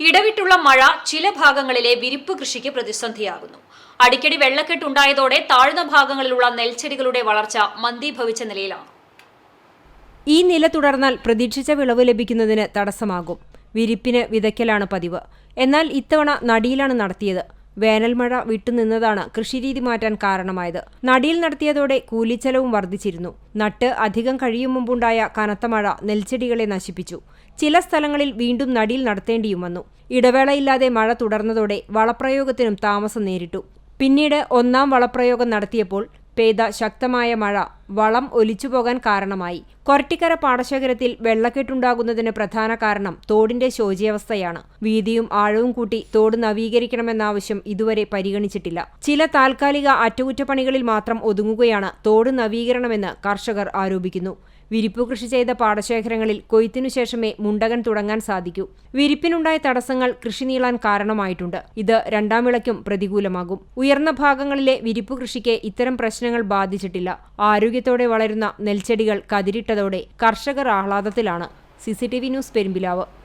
ഇടവിട്ടുള്ള മഴ ചില ഭാഗങ്ങളിലെ വിരിപ്പ് കൃഷിക്ക് പ്രതിസന്ധിയാകുന്നു. അടിക്കടി വെള്ളക്കെട്ടുണ്ടായതോടെ താഴ്ന്ന ഭാഗങ്ങളിലുള്ള നെൽച്ചെടികളുടെ വളർച്ച മന്ദീഭവിച്ച നിലയിലാണ്. ഈ നില തുടർന്നാൽ പ്രതീക്ഷിച്ച വിളവ് ലഭിക്കുന്നതിന് തടസ്സമാകും. വിരിപ്പിന് വിതയ്ക്കലാണ് പതിവ്. എന്നാൽ ഇത്തവണ നടിയിലാണ് നടത്തിയത്. വേനൽമഴ വിട്ടുനിന്നതാണ് കൃഷിരീതി മാറ്റാൻ കാരണമായത്. നടിയിൽ നടത്തിയതോടെ കൂലിച്ചെലവും വർദ്ധിച്ചിരുന്നു. നട്ട് അധികം കഴിയും മുമ്പുണ്ടായ കനത്ത മഴ നെൽച്ചെടികളെ നശിപ്പിച്ചു. ചില സ്ഥലങ്ങളിൽ വീണ്ടും നടിയിൽ നടത്തേണ്ടിയും വന്നു. ഇടവേളയില്ലാതെ മഴ തുടർന്നതോടെ വളപ്രയോഗത്തിനും താമസം നേരിട്ടു. പിന്നീട് ഒന്നാം വളപ്രയോഗം നടത്തിയപ്പോൾ പെയ്ത ശക്തമായ മഴ വളം ഒലിച്ചുപോകാൻ കാരണമായി. കൊരട്ടിക്കര പാടശേഖരത്തിൽ വെള്ളക്കെട്ടുണ്ടാകുന്നതിന് പ്രധാന കാരണം തോടിന്റെ ശോചിയാവസ്ഥയാണ്. വീതിയും ആഴവും കൂട്ടി തോട് നവീകരിക്കണമെന്ന ആവശ്യം ഇതുവരെ പരിഗണിച്ചിട്ടില്ല. ചില താൽക്കാലിക അറ്റകുറ്റപ്പണികളിൽ മാത്രം ഒതുങ്ങുകയാണ് തോട് നവീകരണമെന്ന് കർഷകർ ആരോപിക്കുന്നു. വിരിപ്പു കൃഷി ചെയ്ത പാടശേഖരങ്ങളിൽ കൊയ്ത്തിനു ശേഷമേ മുണ്ടകൻ തുടങ്ങാൻ സാധിക്കൂ. വിരിപ്പിനുണ്ടായ തടസ്സങ്ങൾ കൃഷി നീളാൻ കാരണമായിട്ടുണ്ട്. ഇത് രണ്ടാം വിളയ്ക്കും പ്രതികൂലമാകും. ഉയർന്ന ഭാഗങ്ങളിലെ വിരിപ്പു കൃഷിക്ക് ഇത്തരം പ്രശ്നങ്ങൾ ബാധിച്ചിട്ടില്ല. ആരോഗ്യത്തോടെ വളരുന്ന നെൽച്ചെടികൾ കതിരിട്ടതോടെ കർഷകർ ആഹ്ലാദത്തിലാണ്. CCTV news Perumbilavu.